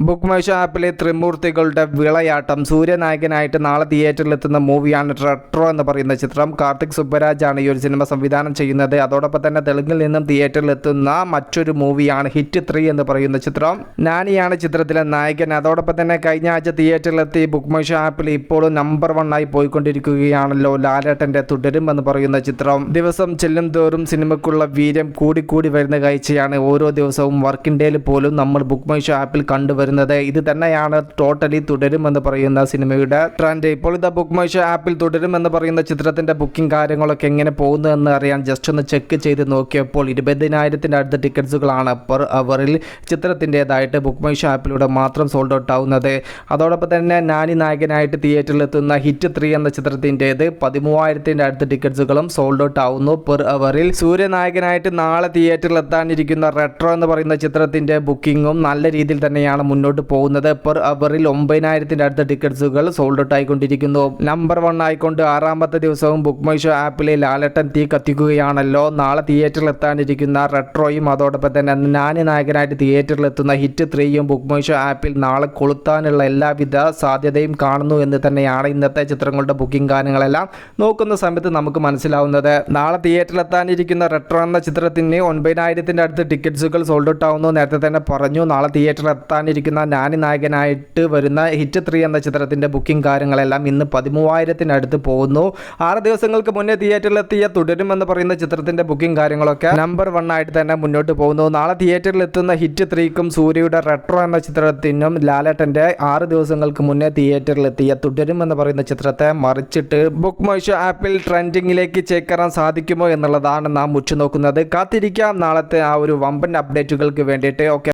Book Maisha ആപ്പിലെ ത്രിമൂർത്തികളുടെ വിളയാട്ടം സൂര്യനായകനായിട്ട് നാളെ തിയേറ്ററിലെത്തുന്ന മൂവിയാണ് retro എന്ന് പറയുന്ന ചിത്രം. കാർത്തിക് സുബ്ബരാജാണ് ഈ ഒരു സിനിമ സംവിധാനം ചെയ്യുന്നത്. അതോടൊപ്പം തന്നെ തെലുങ്കിൽ നിന്നും തിയേറ്ററിലെത്തുന്ന മറ്റൊരു മൂവിയാണ് ഹിറ്റ് ത്രീ എന്ന് പറയുന്ന ചിത്രം. നാനിയാണ് ചിത്രത്തിലെ നായകൻ. അതോടൊപ്പം തന്നെ കഴിഞ്ഞ ആഴ്ച തിയേറ്ററിലെത്തി ബുക്ക് മൈഷ ആപ്പിൽ ഇപ്പോഴും നമ്പർ വൺ ആയി പോയിക്കൊണ്ടിരിക്കുകയാണല്ലോ ലാലേട്ടന്റെ തുടരും എന്ന് പറയുന്ന ചിത്രം. ദിവസം ചെല്ലും തോറും സിനിമയ്ക്കുള്ള വീര്യം കൂടിക്കൂടി വരുന്ന കാഴ്ചയാണ് ഓരോ ദിവസവും വർക്കിംഗ് പോലും നമ്മൾ ബുക്ക് മൈഷ ആപ്പിൽ കണ്ടുവരുന്നത്. ഇത് തന്നെയാണ് ടോട്ടലി തുടരുമെന്ന് പറയുന്ന സിനിമയുടെ ട്രെൻഡ് ഇപ്പോൾ ഇത് ബുക്ക് മൈഷോ ആപ്പിൽ തുടരുമെന്ന് പറയുന്ന ചിത്രത്തിന്റെ ബുക്കിംഗ് കാര്യങ്ങളൊക്കെ എങ്ങനെ പോകുന്നു എന്ന് അറിയാൻ ജസ്റ്റ് ഒന്ന് ചെക്ക് ചെയ്ത് നോക്കിയപ്പോൾ ഇരുപതിനായിരത്തിന്റെ അടുത്ത ടിക്കറ്റ്സുകളാണ് പെർ അവറിൽ ചിത്രത്തിന്റെതായിട്ട് ബുക്ക് മൈഷോ ആപ്പിലൂടെ മാത്രം സോൾഡ് ഔട്ട് ആവുന്നത്. അതോടൊപ്പം തന്നെ നാനി നായകനായിട്ട് തിയേറ്ററിൽ എത്തുന്ന ഹിറ്റ് ത്രീ എന്ന ചിത്രത്തിന്റേത് പതിമൂവായിരത്തിന്റെ അടുത്ത ടിക്കറ്റ്സുകളും സോൾഡ് ഔട്ട് ആവുന്നു. പെർ അവറിൽ സൂര്യനായകനായിട്ട് നാളെ തിയേറ്ററിൽ എത്താനിരിക്കുന്ന റെട്രോ എന്ന് പറയുന്ന ചിത്രത്തിന്റെ ബുക്കിങ്ങും നല്ല രീതിയിൽ തന്നെയാണ് മുന്നോട്ട് പോകുന്നത്. പെർ അവറിൽ ഒമ്പതിനായിരത്തിന്റെ അടുത്ത ടിക്കറ്റ്സുകൾ സോൾഡ് ഔട്ട് ആയിക്കൊണ്ടിരിക്കുന്നു. നമ്പർ വൺ ആയിക്കൊണ്ട് ആറാമത്തെ ദിവസവും ബുക്ക് മൈ ഷോ ആപ്പിലെ ലാലട്ടൻ തീ കത്തിക്കുകയാണല്ലോ. നാളെ തിയേറ്ററിൽ എത്താനിരിക്കുന്ന റെട്രോയും അതോടൊപ്പം തന്നെ നാനി നായകനായിട്ട് തിയേറ്ററിൽ എത്തുന്ന ഹിറ്റ് ത്രീയും ബുക്ക് മൈ ഷോ ആപ്പിൽ നാളെ കൊളുത്താനുള്ള എല്ലാവിധ സാധ്യതയും കാണുന്നു എന്ന് തന്നെയാണ് ഇന്നത്തെ ചിത്രങ്ങളുടെ ബുക്കിംഗ് കാര്യങ്ങളെല്ലാം നോക്കുന്ന സമയത്ത് നമുക്ക് മനസ്സിലാവുന്നത്. നാളെ തിയേറ്ററിൽ എത്താനിരിക്കുന്ന റെട്രോ എന്ന ചിത്രത്തിന് ഒൻപതിനായിരത്തിന്റെ അടുത്ത് ടിക്കറ്റ്സുകൾ സോൾഡ് ഔട്ട് ആവുന്നു. നേരത്തെ തന്നെ പറഞ്ഞു നാളെ തിയേറ്ററിൽ എത്താനിരിക്കുന്ന നാനി നായകനായിട്ട് വരുന്ന ഹിറ്റ് ത്രീ എന്ന ചിത്രത്തിന്റെ ബുക്കിംഗ് കാര്യങ്ങളെല്ലാം ഇന്ന് പതിമൂവായിരത്തിനടുത്ത് പോകുന്നു. ആറ് ദിവസങ്ങൾക്ക് മുന്നേ തിയേറ്ററിലെത്തിയ തുടരുമെന്ന് പറയുന്ന ചിത്രത്തിന്റെ ബുക്കിംഗ് കാര്യങ്ങളൊക്കെ നമ്പർ വൺ ആയിട്ട് തന്നെ മുന്നോട്ട് പോകുന്നു. നാളെ തിയേറ്ററിൽ എത്തുന്ന ഹിറ്റ് ത്രീക്കും സൂര്യയുടെ റെട്രോ എന്ന ചിത്രത്തിനും ലാലേട്ടന്റെ ആറ് ദിവസങ്ങൾക്ക് മുന്നേ തിയേറ്ററിലെത്തിയ തുടരും എന്ന് പറയുന്ന ചിത്രത്തെ മറിച്ചിട്ട് ബുക്ക് മൈഷോ ആപ്പിൽ ട്രെൻഡിങ്ങിലേക്ക് ചേക്കേറാൻ സാധിക്കുമോ എന്നുള്ളതാണ് നാം ഉച്ചുനോക്കുന്നത് കാത്തിരിക്കാം. നാളത്തെ ആ ഒരു വമ്പൻ അപ്ഡേറ്റുകൾക്ക് വേണ്ടിയിട്ട്. ഓക്കെ.